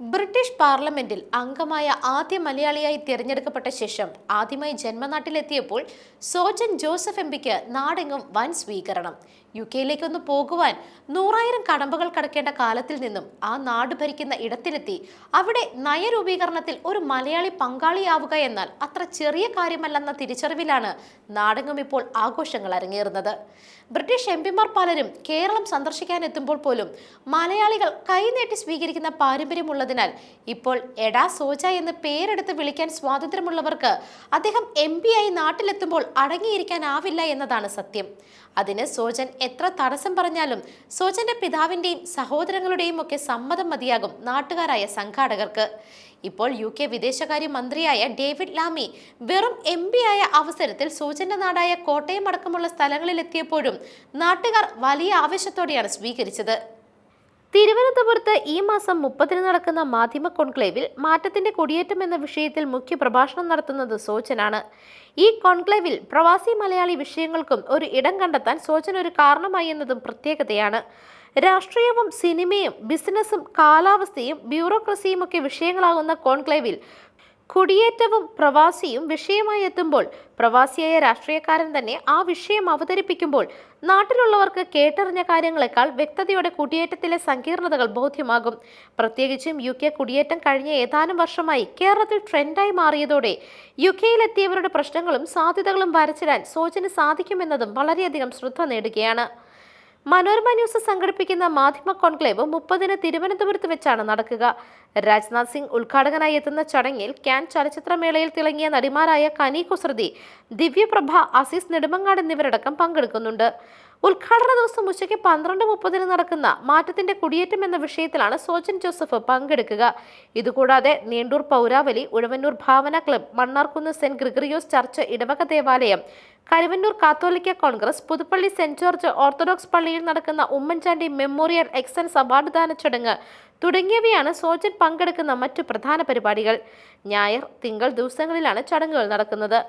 British പാർലമെന്റിൽ അംഗമായ ആദ്യ മലയാളിയായി തിരഞ്ഞെടുക്കപ്പെട്ട ശേഷം ആദ്യമായി ജന്മനാട്ടിലെത്തിയപ്പോൾ സോജൻ ജോസഫ് എം പിക്ക് നാടെങ്ങും വൻ സ്വീകരണം. യു കെയിലേക്കൊന്ന് പോകുവാൻ നൂറായിരം കടമ്പകൾ കടക്കേണ്ട കാലത്തിൽ നിന്നും ആ നാട് ഭരിക്കുന്ന ഇടത്തിലെത്തി അവിടെ നയരൂപീകരണത്തിൽ ഒരു മലയാളി പങ്കാളിയാവുക എന്നാൽ അത്ര ചെറിയ കാര്യമല്ലെന്ന തിരിച്ചറിവിലാണ് നാടെങ്ങും ഇപ്പോൾ ആഘോഷങ്ങൾ അരങ്ങേറുന്നത്. ബ്രിട്ടീഷ് എം പിമാർ പലരും കേരളം സന്ദർശിക്കാൻ എത്തുമ്പോൾ പോലും മലയാളികൾ കൈനീട്ടി സ്വീകരിക്കുന്ന പാരമ്പര്യമുള്ളതിനാൽ ഇപ്പോൾ എടാ സോജ എന്ന് പേരെടുത്ത് വിളിക്കാൻ സ്വാതന്ത്ര്യമുള്ളവർക്ക് അദ്ദേഹം എം പി ആയി നാട്ടിലെത്തുമ്പോൾ അടങ്ങിയിരിക്കാനാവില്ല എന്നതാണ് സത്യം. അതിന് സോജൻ എത്ര തടസ്സം പറഞ്ഞാലും സോജന്റെ പിതാവിന്റെയും സഹോദരങ്ങളുടെയും ഒക്കെ സമ്മതം മതിയാകും നാട്ടുകാരായ സംഘാടകർക്ക്. ഇപ്പോൾ യു കെ വിദേശകാര്യ മന്ത്രിയായ ഡേവിഡ് ലാമി വെറും എം പി ആയ അവസരത്തിൽ സോജന്റെ നാടായ കോട്ടയം അടക്കമുള്ള സ്ഥലങ്ങളിൽ എത്തിയപ്പോഴും നാട്ടുകാർ വലിയ ആവേശത്തോടെയാണ് സ്വീകരിച്ചത്. ഈ മാസം മുപ്പതിന് നടക്കുന്ന മാധ്യമ കോൺക്ലേവിൽ മാറ്റത്തിന്റെ കൊടിയേറ്റം എന്ന വിഷയത്തിൽ മുഖ്യ പ്രഭാഷണം നടത്തുന്നത് സോജനാണ് ഈ കോൺക്ലേവിൽ പ്രവാസി മലയാളി വിഷയങ്ങൾക്കും ഒരു ഇടം കണ്ടെത്താൻ സോജൻ ഒരു കാരണമായി എന്നതും പ്രത്യേകതയാണ്. രാഷ്ട്രീയവും സിനിമയും ബിസിനസ്സും കാലാവസ്ഥയും ബ്യൂറോക്രസിയും ഒക്കെ വിഷയങ്ങളാകുന്ന കോൺക്ലേവിൽ കുടിയേറ്റവും പ്രവാസിയും വിഷയമായി എത്തുമ്പോൾ പ്രവാസിയായ രാഷ്ട്രീയക്കാരൻ തന്നെ ആ വിഷയം അവതരിപ്പിക്കുമ്പോൾ നാട്ടിലുള്ളവർക്ക് കേട്ടറിഞ്ഞ കാര്യങ്ങളെക്കാൾ വ്യക്തതയോടെ കുടിയേറ്റത്തിലെ സങ്കീർണതകൾ ബോധ്യമാകും. പ്രത്യേകിച്ചും യു കെ കുടിയേറ്റം കഴിഞ്ഞ ഏതാനും വർഷമായി കേരളത്തിൽ ട്രെൻഡായി മാറിയതോടെ യു കെയിലെത്തിയവരുടെ പ്രശ്നങ്ങളും സാധ്യതകളും വരച്ചിടാൻ സോചന സാധിക്കുമെന്നതും വളരെയധികം ശ്രദ്ധ നേടുകയാണ്. മനോരമ ന്യൂസ് സംഘടിപ്പിക്കുന്ന മാധ്യമ കോൺക്ലേവ് മുപ്പതിന് തിരുവനന്തപുരത്ത് വെച്ചാണ് നടക്കുക. രാജ്നാഥ് സിംഗ് ഉദ്ഘാടകനായി എത്തുന്ന ചടങ്ങിൽ ക്യാൻ ചലച്ചിത്രമേളയിൽ തിളങ്ങിയ നടിമാരായ കനി കുസൃതി ദിവ്യപ്രഭ അസീസ് നെടുമങ്ങാട് എന്നിവരടക്കം പങ്കെടുക്കുന്നുണ്ട്. ഉദ്ഘാടന ദിവസം ഉച്ചയ്ക്ക് പന്ത്രണ്ട് മുപ്പതിന് നടക്കുന്ന മാറ്റത്തിന്റെ കുടിയേറ്റം എന്ന വിഷയത്തിലാണ് സോജൻ ജോസഫ് പങ്കെടുക്കുക. ഇതുകൂടാതെ Neendoor പൗരാവലി Uzhavannoor Bhavana club Mannarkunnu saint Gregorios church ഇടവക ദേവാലയം Karuvannoor Catholic Congress Puthuppally saint George Orthodox പള്ളിയിൽ നടക്കുന്ന ഉമ്മൻചാണ്ടി മെമ്മോറിയൽ എക്സൻസ് അവാർഡ് ദാന ചടങ്ങ് തുടങ്ങിയവയാണ് സോജൻ പങ്കെടുക്കുന്ന മറ്റു പ്രധാന പരിപാടികൾ. ഞായർ തിങ്കൾ ദിവസങ്ങളിലാണ് ചടങ്ങുകൾ നടക്കുന്നത്.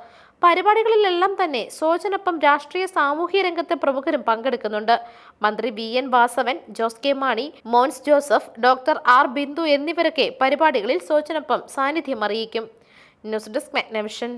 പരിപാടികളിലെല്ലാം തന്നെ സോജനൊപ്പം രാഷ്ട്രീയ സാമൂഹ്യ രംഗത്തെ പ്രമുഖരും പങ്കെടുക്കുന്നുണ്ട്. മന്ത്രി B N. Vasavan Jose K. Mani Mons Joseph doctor R. Bindu എന്നിവരൊക്കെ പരിപാടികളിൽ സോജനൊപ്പം സാന്നിധ്യം അറിയിക്കും. News desk Magnavision.